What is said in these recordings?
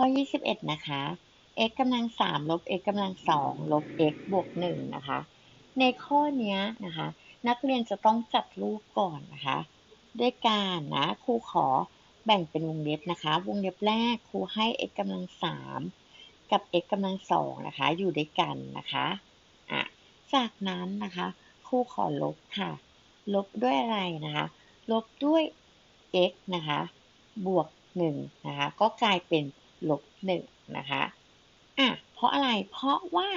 ข้อ 21 นะคะ x กำลัง3ลบ x กำลัง2ลบ x บวก1นะคะ ในข้อนี้นะคะ นักเรียนจะต้องจัดรูปก่อนนะคะ ด้วยการนะครูขอแบ่งเป็นวงเล็บนะคะ วงเล็บแรกครูให้ x กำลัง3กับ x กำลัง2นะคะ อยู่ด้วยกันนะคะอะจากนั้นนะคะครูขอลบค่ะ ลบด้วยอะไรนะคะ ลบด้วย x นะคะ บวก1นะคะ ก็กลายเป็น ลบ1นะคะอะเพราะอะไรเพราะว่า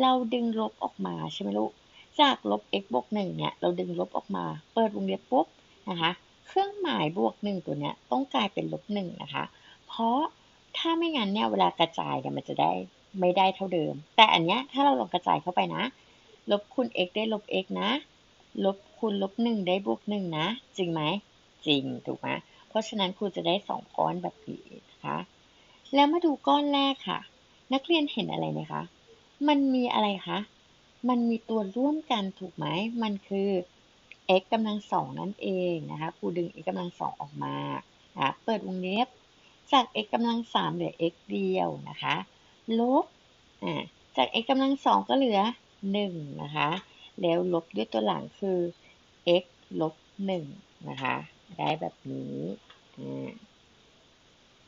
เราดึงลบออกมาใช่ไหมลูกจากลบ x บวก1เนี่ยเราดึงลบออกมา เปิดวงเล็บปุ๊บนะคะเครื่องหมายบวก1ตัวเนี้ยต้องกลายเป็นลบ1นะคะ เพราะถ้าไม่งั้นเนี่ยเวลากระจายเนี่ยมันจะได้ไม่ได้เท่าเดิม แต่อันเนี้ยถ้าเราลองกระจายเข้าไปนะ ลบคูณ x ได้ลบ x นะ ลบคูณลบ1ได้บวก1นะ จริงไหมจริงถูกไหมเพราะฉะนั้นครูจะได้2ก้อนแบบนี้นะคะ แล้วมาดูก้อนแรกค่ะ นักเรียนเห็นอะไรไหมคะ มันมีอะไรคะ มันมีตัวร่วมกันถูกไหม มันคือ x กำลังสองนั่นเองนะคะครูดึง x กำลังสองออกมาะเปิดวงเล็บ จาก x กำลังสามเหลือ x เดียวนะคะ ลบจาก x กำลังสองก็เหลือหนึ่งนะคะ แล้วลบด้วยตัวหลังคือ x ลบหนึ่งนะคะ ได้แบบนี้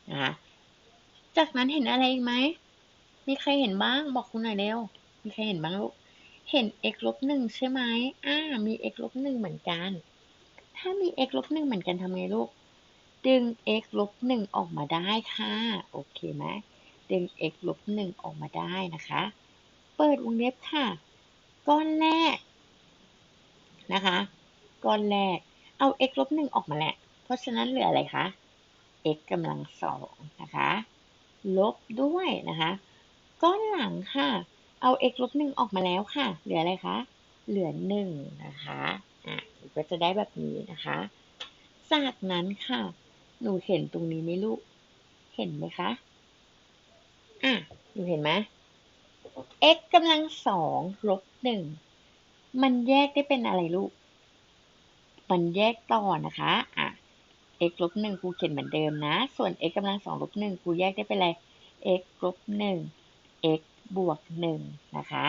นะคะ จากนั้นเห็นอะไรอีกไหม มีใครเห็นบ้าง บอกคุณหน่อยเร็ว มีใครเห็นบ้างลูก เห็น x ลบหนึ่งใช่ไหมอ่า มี x ลบหนึ่งเหมือนกัน ถ้ามี x ลบหนึ่งเหมือนกันทำไงลูก ดึง x ลบหนึ่งออกมาได้ค่ะ โอเคไหมดึง x ลบหนึ่งออกมาได้นะคะ เปิดวงเล็บค่ะ ก้อนแรกนะคะ ก้อนแรก เอา x ลบหนึ่งออกมาแหละ เพราะฉะนั้นเหลืออะไรคะ x กำลังสองนะคะ ลบด้วยนะคะ ก้อนหลังค่ะ เอา x ลบหนึ่งออกมาแล้วค่ะ เหลืออะไรคะ เหลือหนึ่งนะคะ อะ ก็จะได้แบบนี้นะคะ จากนั้นค่ะ หนูเห็นตรงนี้ไหมลูก เห็นไหมคะ อะ หนูเห็นไหม x กำลังสองลบหนึ่ง มันแยกได้เป็นอะไรลูก มันแยกต่อนะคะ อะ x ลบหนึ่งครูเขียนเหมือนเดิมนะ ส่วน x กำลังสองลบหนึ่งครูแยกได้เป็นอะไร x ลบหนึ่ง x บวกหนึ่งนะคะ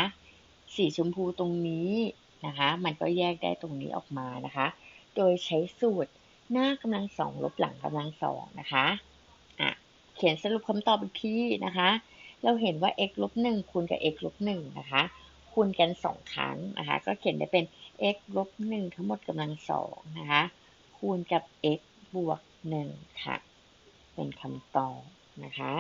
สีชมพูตรงนี้นะคะ มันก็แยกได้ตรงนี้ออกมานะคะ โดยใช้สูตรหน้ากำลังสองลบหลังกำลังสองนะคะอะเขียนสรุปคำตอบอีกทีนะคะ เราเห็นว่า x ลบหนึ่งคูณกับ x ลบหนึ่งนะคะ คูณกันสองครั้งนะคะ ก็เขียนได้เป็น x ลบหนึ่งทั้งหมดกำลังสองนะคะ คูณกับ x บวกหนึ่งค่ะ เป็นคำตอบนะคะ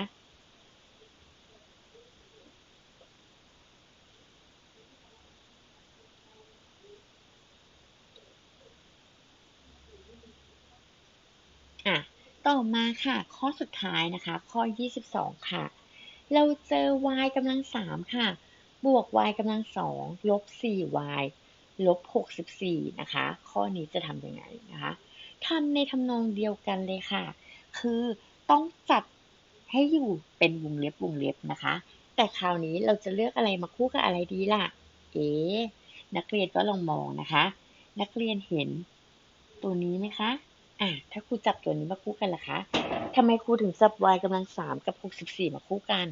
อะ ต่อมาค่ะ ข้อสุดท้ายนะคะ ข้อ 22 ค่ะ เราเจอ y กำลัง 3 ค่ะ บวก y กำลัง 2 ลบ 4y ลบ 64 นะคะ ข้อนี้จะทำยังไงนะคะ ทำในทำนองเดียวกันเลยค่ะ คือต้องจัดให้อยู่เป็นวงเล็บวงเล็บนะคะ แต่คราวนี้เราจะเลือกอะไรมาคู่กับอะไรดีล่ะ เอ๋นักเรียนก็ลองมองนะคะ นักเรียนเห็นตัวนี้ไหมคะ อะ ถ้าครูจับตัวนี้มาคู่กันล่ะคะทำไมครูถึงจับ y กำลังสามกับ 64 มาคู่กัน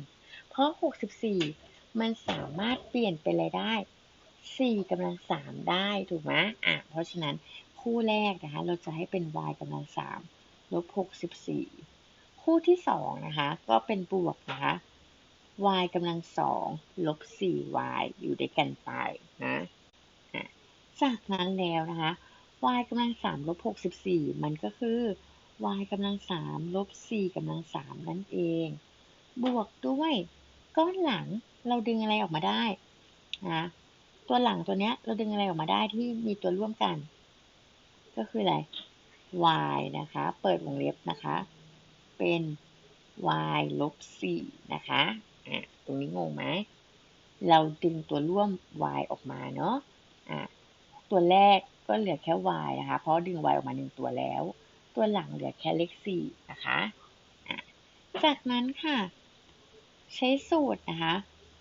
เพราะ 64 มันสามารถเปลี่ยนเป็นอะไรได้4กำลังสามได้ถูกไหมอะ เพราะฉะนั้น คู่แรกนะคะเราจะให้เป็น y กำลังสามลบหกสิบสี่คู่ที่สองนะคะก็เป็นบวกนะคะ y กำลังสองลบสี่ y อยู่ด้วยกันไปนะจากนั้นแล้วนะคะ y กำลังสามลบหกสิบสี่มันก็คือ y กำลังสามลบสี่กำลังสามนั่นเอง บวกด้วยก้อนหลังเราดึงอะไรออกมาได้นะตัวหลังตัวเนี้ยเราดึงอะไรออกมาได้ที่มีตัวร่วมกัน ก็คืออะไร y นะคะ เปิดวงเล็บนะคะ เป็น y ลบ4นะคะอะตรงนี้งงไหมเราดึงตัวร่วม y ออกมาเนาะอะตัวแรกก็เหลือแค่ y นะคะ เพราะดึง y ออกมาหนึ่งตัวแล้ว ตัวหลังเหลือแค่เลข4นะคะอะจากนั้นค่ะ ใช้สูตรนะคะ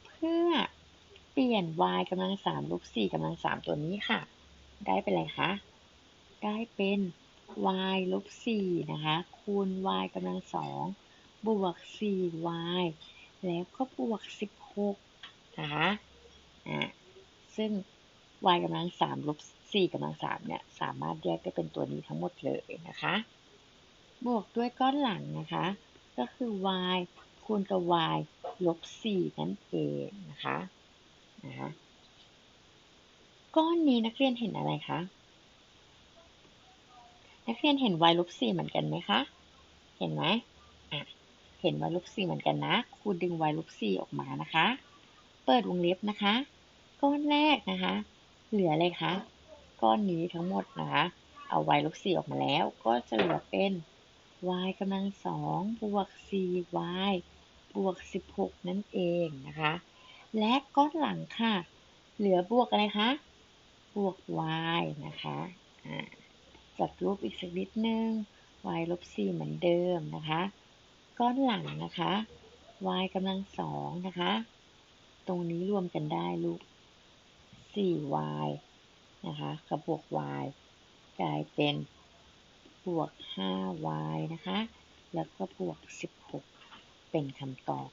เพื่อเปลี่ยน y กำลัง3ลบ4กำลัง3ตัวนี้ค่ะ ได้เป็นไรคะ ได้เป็น y ลบ4นะคะ คูณ y กำลัง2บวก 4y แล้วก็บวก 16 นะคะอ่าซึ่ง y กำลัง3ลบ4กำลัง3เนี่ย สามารถแยกได้เป็นตัวนี้ทั้งหมดเลยนะคะ บวกด้วยก้อนหลังนะคะ ก็คือ y คูณกับ y ลบ4นั่นเองนะคะนะคะก้อนนี้นักเรียนเห็นอะไรคะ นักเรียนเห็น y ลบ4เหมือนกันไหมคะ เห็นไหมอะเห็น y ลบ4เหมือนกันนะ ครูดึง y ลบ4ออกมานะคะ เปิดวงเล็บนะคะ ก้อนแรกนะคะ เหลืออะไรคะ ก้อนนี้ทั้งหมดนะคะ เอา y ลบ4ออกมาแล้ว ก็จะเหลือเป็น y กำลังสองบวก 4y บวก 16 นั่นเองนะคะ และก้อนหลังค่ะ เหลือบวกอะไรคะ บวก y นะคะะ จัดรูปอีกสักนิดนึง y ลบ4เหมือนเดิมนะคะ ก้อนหลังนะคะ y กำลังสองนะคะ ตรงนี้รวมกันได้ลูก 4y นะคะกับบวก y กลายเป็นบวก 5y นะคะ แล้วก็บวก 16 เป็นคำตอบ